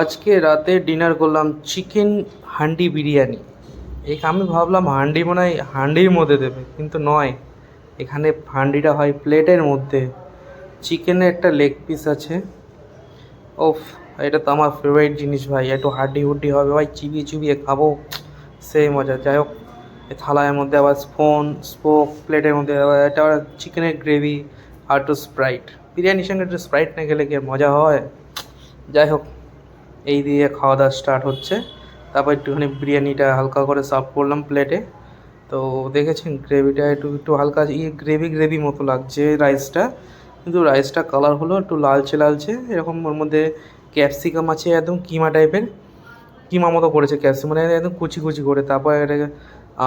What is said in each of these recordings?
আজকে রাতে ডিনার করলাম চিকেন হান্ডি বিরিয়ানি। এই আমি ভাবলাম হান্ডি মনে হয় হান্ডির মধ্যে দেবে, কিন্তু নয়। এখানে হান্ডিটা হয় প্লেটের মধ্যে। চিকেনের একটা লেগ পিস আছে। ওফ, এটা তো আমার ফেভারিট জিনিস ভাই। একটু হাড্ডি হুড্ডি হবে ভাই চিবিয়ে চিবিয়ে খাব। সেই মজা, যাই হোক। থালার মধ্যে আবার স্পোন স্পোক প্লেটের মধ্যে এটা চিকেনের গ্রেভি আর একটু স্প্রাইট বিরিয়ানির সঙ্গে একটু স্প্রাইট না খেলে কি মজা হয়? যাই হোক। এই দিয়ে খাওয়া দাওয়া স্টার্ট হচ্ছে। তারপর একটুখানি বিরিয়ানিটা হালকা করে সার্ভ করলাম প্লেটে তো দেখেছেন গ্রেভিটা একটু একটু হালকা ইয়ে গ্রেভি গ্রেভি মতো লাগছে রাইসটা কিন্তু রাইসটা কালার হলো একটু লালচে লালচে। এরকম ওর মধ্যে ক্যাপসিকাম আছে, একদম কিমা টাইপের কিমা মতো করেছে ক্যাপসিকাম মানে একদম কুচি কুচি করে। তারপর এটাকে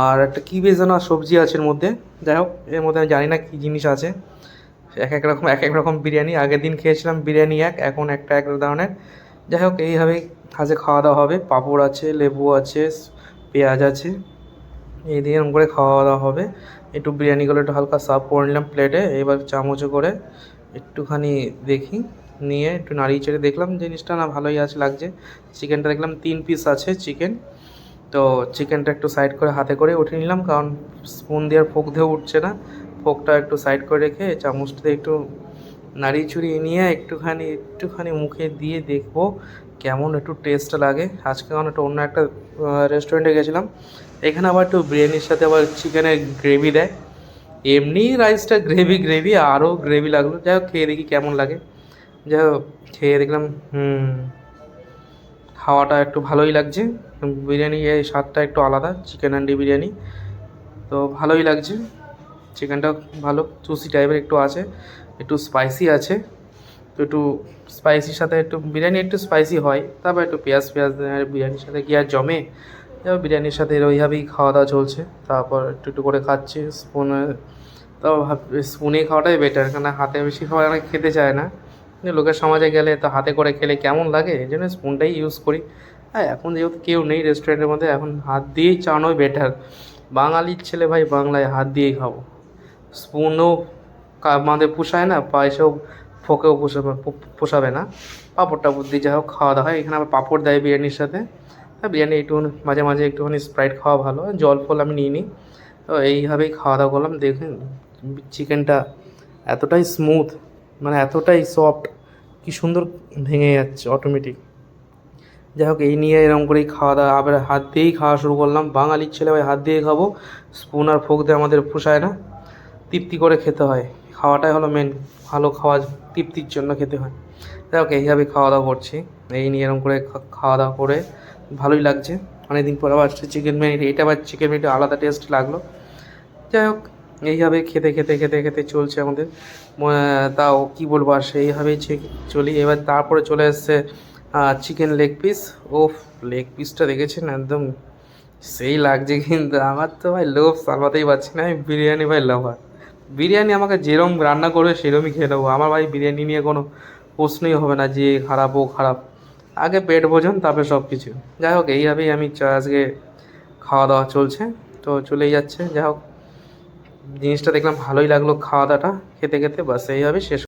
আর একটা কী বেশ সবজি আছে এর মধ্যে। যাই হোক, এর মধ্যে আমি জানি না কী জিনিস আছে। এক এক রকম, এক এক রকম বিরিয়ানি। আগের দিন খেয়েছিলাম বিরিয়ানি এক, এখন একটা, এক ধরনের। যাই হোক এইভাবেই আজকে খাওয়া দাওয়া হবে। পাঁপড় আছে, লেবু আছে, পেঁয়াজ আছে। এই দিয়ে এরকম করে খাওয়া দাওয়া হবে। একটু বিরিয়ানিগুলো একটু হালকা সার্ভ করে নিলাম প্লেটে। এবার চামচে করে একটুখানি দেখি, নিয়ে একটু নাড়িয়ে চেড়ে দেখলাম জিনিসটা না ভালোই আছে লাগছে। চিকেনটা দেখলাম তিন পিস আছে চিকেন। তো চিকেনটা একটু সাইড করে হাতে করে উঠে নিলাম কারণ স্পুন দিয়ে আর ফোক দিয়ে উঠছে না। ফোকটা একটু সাইড করে রেখে চামচটা একটু নাড়িয়ে চুড়িয়ে নিয়ে একটুখানি একটুখানি মুখে দিয়ে দেখব কেমন একটু টেস্ট লাগে। আজকে কারণ একটু অন্য একটা রেস্টুরেন্টে গেছিলাম। এখানে আবার একটু বিরিয়ানির সাথে আবার চিকেনের গ্রেভি দেয়। এমনি রাইসটা গ্রেভি গ্রেভি আরও গ্রেভি লাগল। যাই হোক, খেয়ে দেখি কেমন লাগে। যাই হোক, খেয়ে দেখলাম, হুম, খাওয়াটা একটু ভালোই লাগছে। বিরিয়ানি এই স্বাদটা একটু আলাদা চিকেন হান্ডি বিরিয়ানি। তো ভালোই লাগছে। চিকেনটা ভালো চুসি টাইপের একটু আছে। একটু স্পাইসি আছে, তো একটু স্পাইসির সাথে একটু বিরিয়ানি একটু স্পাইসি হয়, তারপর একটু পেঁয়াজ পেঁয়াজ বিরিয়ানির সাথে কি আর জমে, এবার বিরিয়ানির সাথে ওইভাবেই খাওয়া দাওয়া চলছে, তারপর একটু একটু করে খাচ্ছি স্পুনে তো স্পুনে খাওয়াটাই বেটার কারণ হাতে বেশি খাওয়া খেতে চায় না লোকের সমাজে গেলে তো হাতে করে খেলে কেমন লাগে, এই জন্য স্পুনটাই ইউজ করি হ্যাঁ এখন যেহেতু কেউ নেই রেস্টুরেন্টের মধ্যে, এখন হাত দিয়েই চানোই বেটার বাঙালির ছেলে ভাই বাংলায় হাত দিয়েই খাব স্পুনও আমাদের পোষায় না পয়সাও ফোকেও পোষাবে পোষাবে না। পাঁপড়টা বুদ্ধি যাই হোক, খাওয়া দাওয়া হয়। এখানে আবার পাঁপড় দেয় বিরিয়ানির সাথে। হ্যাঁ বিরিয়ানি একটু মাঝে মাঝে একটুখানি স্প্রাইট খাওয়া ভালো। জল ফল আমি নিই নি তো এইভাবেই খাওয়া দাওয়া করলাম। দেখুন, চিকেনটা এতটাই স্মুথ মানে এতটাই সফট কি সুন্দর ভেঙে যাচ্ছে অটোমেটিক যাই হোক, এই নিয়ে এরকম করেই খাওয়া দাওয়া। আবার হাত দিয়েই খাওয়া শুরু করলাম। বাঙালির ছেলে ভাই, হাত দিয়ে খাব। স্পুন আর ফোক দিয়ে আমাদের পোষায় না। তৃপ্তি করে খেতে হয়। খাওয়াটাই হলো মেন ভালো খাওয়া তৃপ্তির জন্য খেতে হয়। যাই হোক, এইভাবে খাওয়া দাওয়া করছি। এই নিয়ে এরকম করে খাওয়া দাওয়া করে ভালোই লাগছে। অনেকদিন পর আবার চিকেন বিরিয়ানি। এটা আবার চিকেন বিরিয়ানি আলাদা টেস্ট লাগল। যাই হোক, এইভাবে খেতে খেতে খেতে খেতে চলছে আমাদের। তাও কি বলব আর সেইভাবেই চলি। এবার তারপরে চলে এসছে চিকেন লেগ পিস ও লেগ পিসটা দেখেছেন? একদম সেই লাগছে কিন্তু আমার তো ভাই লোভ সামলাতেই পারছি না। আমি বিরিয়ানি ভাই লাভার বিরিয়ানি আমাকে যেরম রান্না করবে, সেরমই খেয়ে দেবো আমার ভাই বিরিয়ানি নিয়ে কোনো প্রশ্নই হবে না যে খারাপ, ও খারাপ। আগে পেট ভোজন, তারপরে সব কিছু যাই হোক, এইভাবেই আমি আজকে খাওয়া দাওয়া চলছে। তো চলেই যাচ্ছে। যাই হোক, জিনিসটা দেখলাম ভালোই লাগল খাওয়া দাওয়াটা খেতে খেতে বাস এইভাবে শেষ